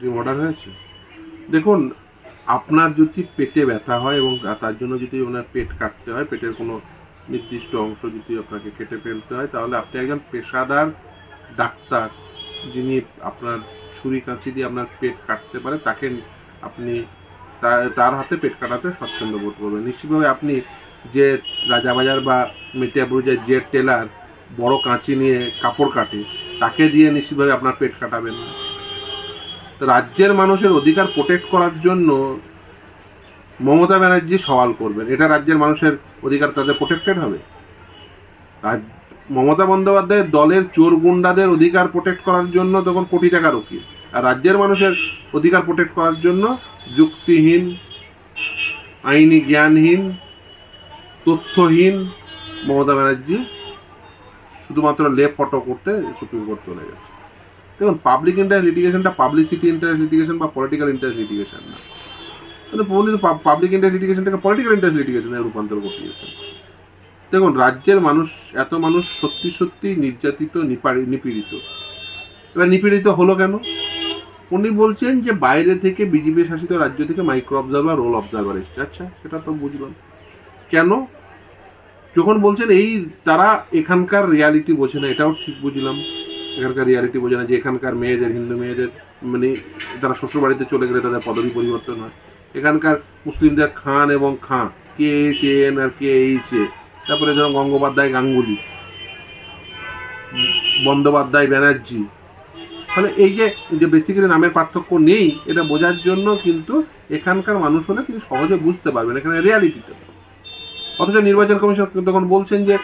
Dream order হয়েছে। দেখুন, আপনার যদি পেটে ব্যথা হয় এবং তার জন্য যদি ওনার পেট কাটতে হয়, পেটের কোনো নির্দিষ্ট অংশ যদি আপনাকে কেটে ফেলতে হয়, তাহলে আপনি একজন পেশাদার ডাক্তার যিনি আপনার ছুরি কাঁচি দিয়ে আপনার পেট কাটতে পারে, তাকে আপনি তার হাতে পেট কাটাতে স্বচ্ছন্দ বোধ করবেন। নিশ্চিতভাবে আপনি যে রাজাবাজার বা মেটিয়াপুরের যে টেলার বড় কাঁচি নিয়ে কাপড় কাটে, তাকে দিয়ে নিশ্চিতভাবে আপনার পেট কাটাবেন না। রাজ্যের মানুষের অধিকার প্রোটেক্ট করার জন্য মমতা ব্যানার্জি সওয়াল করবেন। এটা রাজ্যের মানুষের অধিকার, তাদের প্রোটেক্টেড হবে? রাজ- মমতা বন্দ্যোপাধ্যায়ের দলের চোর গুন্ডাদের অধিকার প্রোটেক্ট করার জন্য তখন কোটি টাকা রুকিয়ে। আর রাজ্যের মানুষের অধিকার প্রোটেক্ট করার জন্য যুক্তিহীন, আইনি জ্ঞানহীন, তথ্যহীন মমতা ব্যানার্জি শুধুমাত্র লেপ ফটো করতে সুপ্রিম কোর্ট চলে গেছে। দেখুন পাবলিক ইন্টারেস্ট লিটিগেশনটা পাবলিসিটি ইন্টারেস্ট লিটিগেশন বা পলিটিক্যাল ইন্টারেস্ট লিটিগেশন না। মানে পাবলিক ইন্টারেস্ট লিটিগেশনটাকে পলিটিক্যাল ইন্টারেস্ট লিটিগেশনে রূপান্তর ঘটিয়েছে। দেখুন, রাজ্যের মানুষ, এত মানুষ সত্যি সত্যি নির্যাতিত নিপীড়িত। এবার নিপীড়িত হলো কেন? উনি বলছেন যে বাইরে থেকে বিজেপি শাসিত রাজ্য থেকে মাইক্রো অবজারভার রোল অবজারভার এসছে। আচ্ছা সেটা তো বুঝলাম। কেন? যখন বলছেন এই তারা এখানকার রিয়ালিটি বোঝে না, এটাও ঠিক বুঝলাম। এখানকার রিয়ালিটি বোঝে না যে এখানকার মেয়েদের, হিন্দু মেয়েদের মানে তারা শ্বশুরবাড়িতে চলে গেলে তাদের পদবি পরিবর্তন হয়। এখানকার মুসলিমদের খান এবং খাঁ, কে এইচ এন আর কে এইচ এ। তারপরে ধরুন গঙ্গোপাধ্যায় গাঙ্গুলি, বন্দ্যোপাধ্যায় ব্যানার্জি। তাহলে এই যে যে বেসিক্যালি নামের পার্থক্য নেই, এটা বোঝার জন্য কিন্তু এখানকার মানুষ হলে তিনি সহজে বুঝতে পারবেন, এখানে রিয়ালিটিতে অথচ নির্বাচন কমিশন তখন বলছেন যে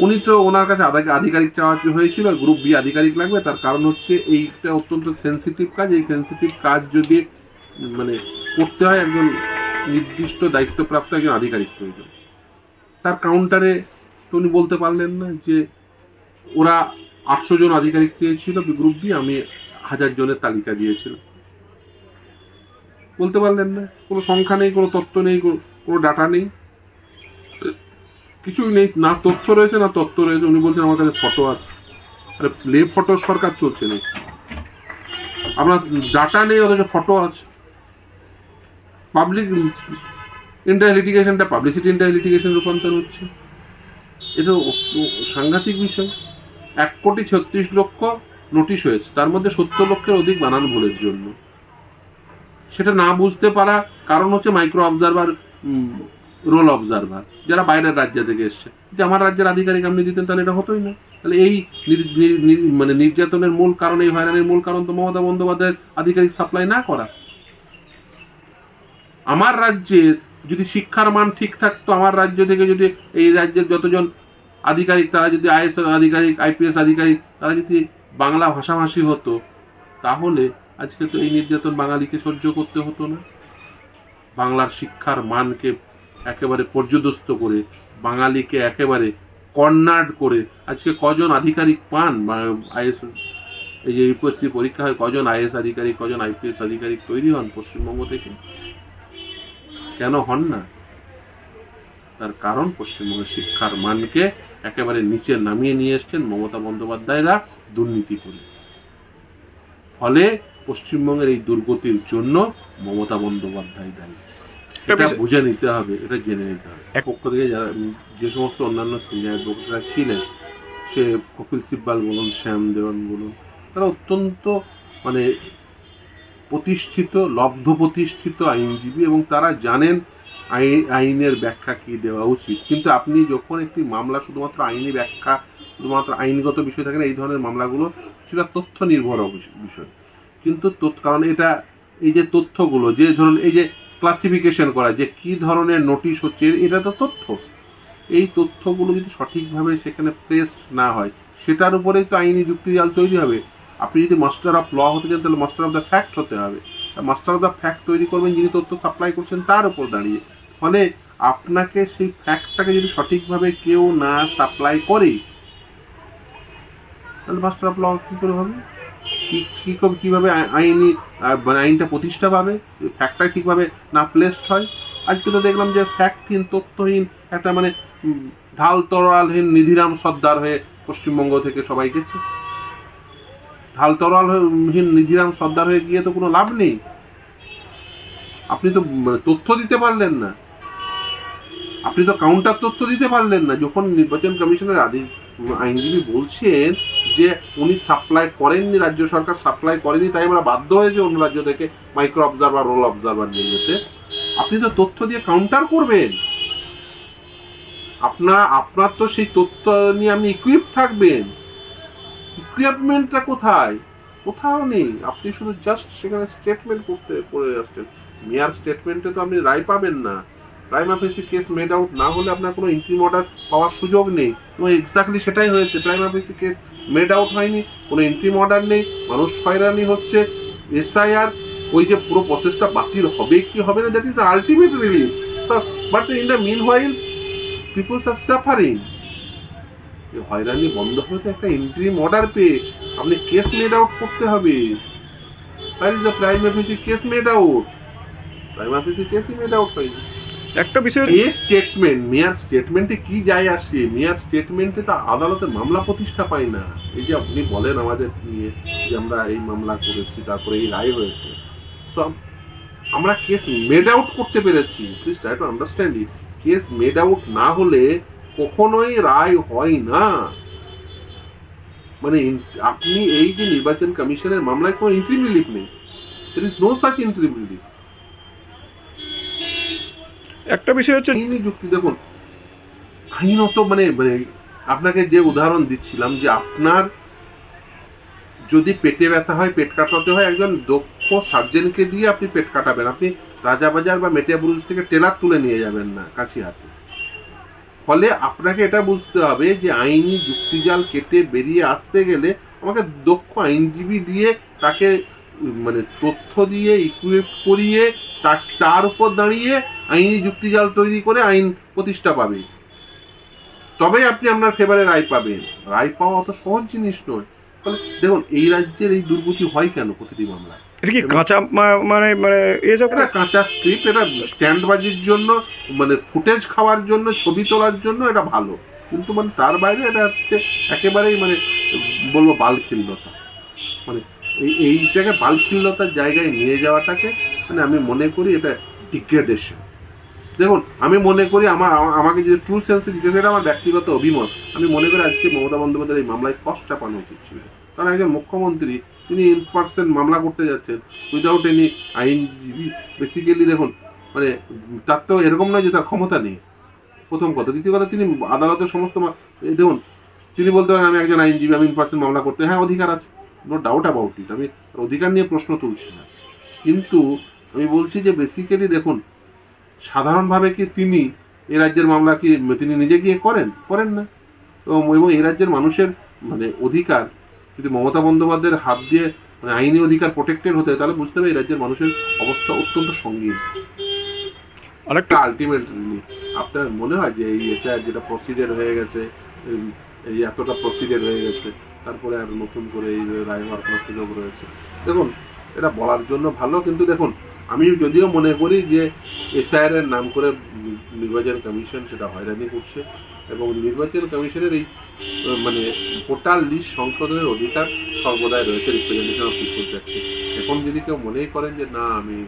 উনি তো ওনার কাছে আধা- আধিকারিক চাওয়া হয়েছিল গ্রুপ বি আধিকারিক লাগবে, তার কারণ হচ্ছে এইটা অত্যন্ত সেন্সিটিভ কাজ, এই সেন্সিটিভ কাজ যদি মানে করতে হয় একজন নির্দিষ্ট দায়িত্বপ্রাপ্ত একজন আধিকারিক প্রয়োজন। তার কাউন্টারে তো উনি বলতে পারলেন না যে, ওরা আটশো জন আধিকারিক চেয়েছিল গ্রুপ বি আমি হাজার জনের তালিকা দিয়েছিলাম। বলতে পারলেন না, কোনো সংখ্যা নেই, কোনো তথ্য নেই, কোনো ডাটা নেই। কিছুই নেই, না তথ্য রয়েছে, না তথ্য রয়েছে। উনি বলছেন, আমার কাছে ফটো আছে। আরে প্লে ফটো সরকার চলছে নাকি? আপনার ডাটা নেই, অথচ ফটো আছে। পাবলিক ইন্টার লিটিগেশনটা পাবলিসিটি ইন্টার লিটিগেশন রূপান্তর হচ্ছে। এটা সাংঘাতিক বিষয়। এক কোটি ছত্রিশ লক্ষ নোটিশ হয়েছে। তার মধ্যে সত্তর লক্ষের অধিক বানান ভুলের জন্য। সেটা না বুঝতে পারা কারণ হচ্ছে মাইক্রো অবজারভার রোল অবজারভার যারা বাইরের রাজ্য থেকে এসছে। যে আমার রাজ্যের আধিকারিক আপনি দিতেন, তাহলে এটা হতোই না। তাহলে এই মানে নির্যাতনের মূল কারণ, এই হয়রানির মূল কারণ তো মমতা বন্দ্যোপাধ্যায়ের আধিকারিক সাপ্লাই না করা। আমার রাজ্যের যদি শিক্ষার মান ঠিক থাকতো, আমার রাজ্য থেকে যদি এই রাজ্যের যতজন আধিকারিক, তারা যদি আইএস আধিকারিক, আইপিএস আধিকারিক, তারা যদি বাংলা ভাষাভাষী হতো, তাহলে আজকে তো এই নির্যাতন বাঙালিকে সহ্য করতে হতো না। বাংলার শিক্ষার মানকে একেবারে পর্যদস্ত করে, বাঙালিকে একেবারে কর্নার্ড করে। আজকে কজন আধিকারিক পান? আইএস, এই যে ইউপিএসসি পরীক্ষা হয়, কজন আইএস আধিকারিক, কজন আইপিএস আধিকারিক তৈরি হন পশ্চিমবঙ্গ থেকে? কেন হন না? তার কারণ পশ্চিমবঙ্গের শিক্ষার মানকে একেবারে নিচে নামিয়ে নিয়ে এসছেন মমতা বন্দ্যোপাধ্যায়রা দুর্নীতি করে। ফলে পশ্চিমবঙ্গের এই দুর্গতির জন্য মমতা বন্দ্যোপাধ্যায় দায়ী। এটা বুঝে নিতে হবে এটা জেনে নিতে হবে। এক পক্ষ থেকে যারা যে সমস্ত অন্যান্য সিনিয়র অ্যাডভোকেটরা ছিলেন সে কপিল সিব্বাল বলুন শ্যাম দেওয়ান বলুন তারা অত্যন্ত মানে প্রতিষ্ঠিত লব্ধ প্রতিষ্ঠিত আইনজীবী এবং তারা জানেন আইন আইনের ব্যাখ্যা কি দেওয়া উচিত। কিন্তু আপনি যখন একটি মামলা শুধুমাত্র আইনি ব্যাখ্যা শুধুমাত্র আইনগত বিষয় থাকে না এই ধরনের মামলাগুলো সেটা তথ্য নির্ভর বিষয়। কিন্তু কারণ এটা এই যে তথ্যগুলো যে ধরুন এই যে ক্লাসিফিকেশন করা, যে কি ধরনের নোটিশ হচ্ছে, এটা তো তথ্য। এই তথ্যগুলো যদি সঠিকভাবে সেখানে প্লেসড না হয়, সেটার উপরেই তো আইনি যুক্তি জাল তৈরি হবে। আপনি যদি মাস্টার অফ ল হতে চান, তাহলে মাস্টার অফ দ্য ফ্যাক্ট হতে হবে। মাস্টার অফ দ্য ফ্যাক্ট তৈরি করবেন, যিনি তথ্য সাপ্লাই করছেন, তার উপর দাঁড়িয়ে। ফলে আপনাকে সেই ফ্যাক্টটাকে যদি সঠিকভাবে কেউ না সাপ্লাই করে তাহলে মাস্টার অফ ল কী করে হবে? কি- কি কীভাবে আই- আইনি মানে আইনটা প্রতিষ্ঠা পাবে? ফ্যাক্টটা ঠিকভাবে না প্লেসড হয়? আজকে তো দেখলাম যে ফ্যাক্টহীন তথ্যহীন একটা মানে ঢাল তরালহীন নিধিরাম সর্দার হয়ে পশ্চিমবঙ্গ থেকে সবাই গেছে। ঢাল তরলহীন নিধিরাম সর্দার হয়ে গিয়ে তো কোনো লাভ নেই। আপনি তো তথ্য দিতে পারলেন না। আপনি তো কাউন্টার তথ্য দিতে পারলেন না, যখন নির্বাচন কমিশনের আদি আইনজীবী বলছেন যে উনি সাপ্লাই করেননি, রাজ্য সরকার সাপ্লাই করেনি, তাই আমরা বাধ্য হয়েছে অন্য রাজ্য থেকে মাইক্রো অবজারভার রোল অবজারভার নিয়ে যেতে। আপনি তো তথ্য দিয়ে কাউন্টার করবেন। আপনার আপনার তো সেই তথ্য নিয়ে আপনি ইকুইপ থাকবেন। ইকুইপমেন্টটা কোথায়? কোথাও নেই। আপনি শুধু জাস্ট সেখানে স্টেটমেন্ট করতে, করে আসছেন। মেয়ার স্টেটমেন্টে তো আপনি রায় পাবেন না। Prima facie case made out না হলে আপনার কোনো ইন্ট্রিম অর্ডার পাওয়ার সুযোগ নেই। এবং এক্স্যাক্টলি সেটাই হয়েছে। Prima facie case made out হয়নি, কোনো ইন্ট্রিম অর্ডার নেই, মানুষ হয়রানি হচ্ছে। এসআইআর ওই যে পুরো প্রসেসটা বাতিল হবে কি হবে না that is the ultimate relief but in the meanwhile peoples are suffering হয়রানি বন্ধ হবে তো একটা ইন্ট্রিম অর্ডার পেয়ে আপনি কেস মেড আউট করতে হবে। The prima facie case made out prima facie কেসই made out হয়নি। একটা বিষয় এ স্টেটমেন্ট মেয়ার স্টেটমেন্টে কি যায় আসে? মেয়ার স্টেটমেন্টে তো আদালতে মামলা প্রতিষ্ঠা পায় না। এই যে আপনি বলেন আমাদের নিয়ে যে আমরা এই মামলা করেছি, তারপরে এই রায় হয়েছে। সব আমরা কেস মেড আউট করতে পেরেছি। Please try to understand it case made out না হলে কখনোই রায় হয় না। মানে আপনি এই যে নির্বাচন কমিশনের মামলায় কোনো ইন্ট্রিম রিলিফ নেই। There is no such interim relief একটা বিষয় হচ্ছে আইনি যুক্তি, দেখুন আইনত মানে মানে আপনাকে যে উদাহরণ দিচ্ছিলাম যে আপনার যদি পেটে ব্যথা হয়, পেট কাটাতে হয়, একজন দক্ষ সার্জেনকে দিয়ে আপনি পেট কাটাবেন। আপনি রাজাবাজার বা মেটিয়া মেটিয়াবুরুজ থেকে টেলার তুলে নিয়ে যাবেন না কাছি হাতে ফলে আপনাকে এটা বুঝতে হবে যে আইনি যুক্তিজাল কেটে বেরিয়ে আসতে গেলে আমাকে দক্ষ আইনজীবী দিয়ে তাকে মানে তথ্য দিয়ে ইকুইপ করিয়ে তার তার উপর দাঁড়িয়ে আইনি যুক্তিজাল তৈরি করে আইন প্রতিষ্ঠা পাবে। তবেই আপনি আপনার ফেভারে রায় পাবেন। রায় পাওয়া অত সহজ জিনিস নয়। ফলে দেখুন এই রাজ্যের এই দুর্গতি হয় কেন প্রতিটি মামলায়? এটা কি কাঁচা মানে মানে এ সব এটা কাঁচা স্ক্রিপ্ট এটা স্ট্যান্ডবাজির জন্য মানে ফুটেজ খাওয়ার জন্য ছবি তোলার জন্য এটা ভালো। কিন্তু মানে তার বাইরে এটা হচ্ছে একেবারেই মানে বলব বালখিল্যতা। মানে এই এইটাকে বালখিল্যতার জায়গায় নিয়ে যাওয়াটাকে মানে আমি মনে করি এটা ডিগ্রেডেশন দেখুন, আমি মনে করি আমার আমাকে যে ট্রু সেন্সে দিতে এটা আমার ব্যক্তিগত অভিমত। আমি মনে করি আজকে মমতা বন্দ্যোপাধ্যায়ের এই মামলায় কষ্ট চাপানো উচিত ছিল। কারণ একজন মুখ্যমন্ত্রী, তিনি ইন পার্সেন্ট মামলা করতে যাচ্ছেন উইদাউট এনি আইনজীবী বেসিক্যালি দেখুন মানে তার তো এরকম নয় যে তার ক্ষমতা নেই। প্রথম কথা। দ্বিতীয় কথা, তিনি আদালতের সমস্ত দেখুন, তিনি বলতে পারেন, আমি একজন আইনজীবী, আমি ইন পার্সেন্ট মামলা করতে হ্যাঁ অধিকার আছে। নো ডাউট অ্যাবাউট ইট আমি অধিকার নিয়ে প্রশ্ন তুলছি না। কিন্তু আমি বলছি যে বেসিক্যালি দেখুন সাধারণভাবে কি তিনি এ রাজ্যের মামলা কি তিনি নিজে গিয়ে করেন? করেন না। এবং এবং এই রাজ্যের মানুষের মানে অধিকার যদি মমতা বন্দ্যোপাধ্যায়ের হাত দিয়ে মানে আইনি অধিকার প্রোটেক্টেড হতে হয় তাহলে বুঝতে হবে এই রাজ্যের মানুষের অবস্থা অত্যন্ত সঙ্গীন। আরেকটা একটা আলটিমেটলি আপনার মনে হয় যে এই এসআইআর যেটা প্রসিডিয়ার হয়ে গেছে এই- এই এতটা প্রসিডিয়ার হয়ে গেছে তারপরে আর নতুন করে এই রায় হওয়ার কোনো সুযোগ রয়েছে। দেখুন, এটা বলার জন্য ভালো, কিন্তু দেখুন, আমি যদিও মনে করি যে এসআইআর এর নাম করে নির্বাচন কমিশন সেটা হয়রানি করছে এবং নির্বাচন কমিশনের এই মানে ভোটার লিস্ট সংশোধনের অধিকার সর্বদাই রয়েছে রিপ্রেজেন্টেশন অফ পিপলস অ্যাক্টে এখন যদি কেউ মনেই করেন যে না, আমি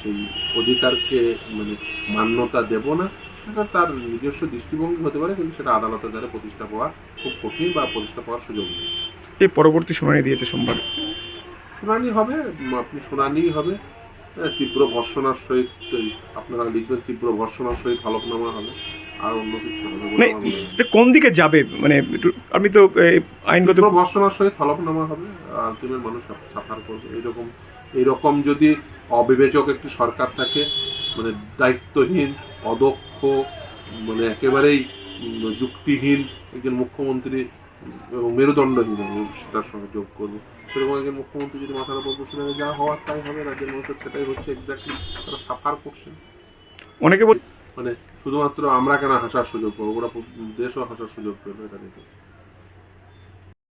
সেই অধিকারকে মানে মান্যতা দেব না সেটা তার নিজস্ব দৃষ্টিভঙ্গি হতে পারে কিন্তু সেটা আদালতের দ্বারা প্রতিষ্ঠা পাওয়া খুব কঠিন বা প্রতিষ্ঠা পাওয়ার সুযোগ নেই। এই পরবর্তী শুনানি দিয়েছে সোমবার। শুনানি হবে আপনি শুনানি হবে। তীব্র ভর্ষণার সহিত আপনারা লিখবেন তীব্র ভর্ষণার সহিত হলফনামা হবে আর অন্য কিছু হবে মানে কোন দিকে যাবে? মানে আমি তো আইনগত ভর্সনার সহিত হলফনামা হবে আলটিমেট মানুষ সাফার করবে। এইরকম এইরকম যদি অবিবেচক একটি সরকার থাকে মানে দায়িত্বহীন অদক্ষ মানে একেবারেই যুক্তিহীন একজন মুখ্যমন্ত্রী এবং মেরুদণ্ডহীন আমি তার সঙ্গে যোগ করব। সেরকম একজন মুখ্যমন্ত্রী যদি মাথার উপর বসে থাকে যা হওয়ার তাই হবে রাজ্যের মানুষের সেটাই হচ্ছে এক্স্যাক্টলি তারা সাফার করছেন অনেকে মানে শুধুমাত্র আমরা কেন হাসার সুযোগ পাবো? ওরা দেশও হাসার সুযোগ পেল এটা দেখে।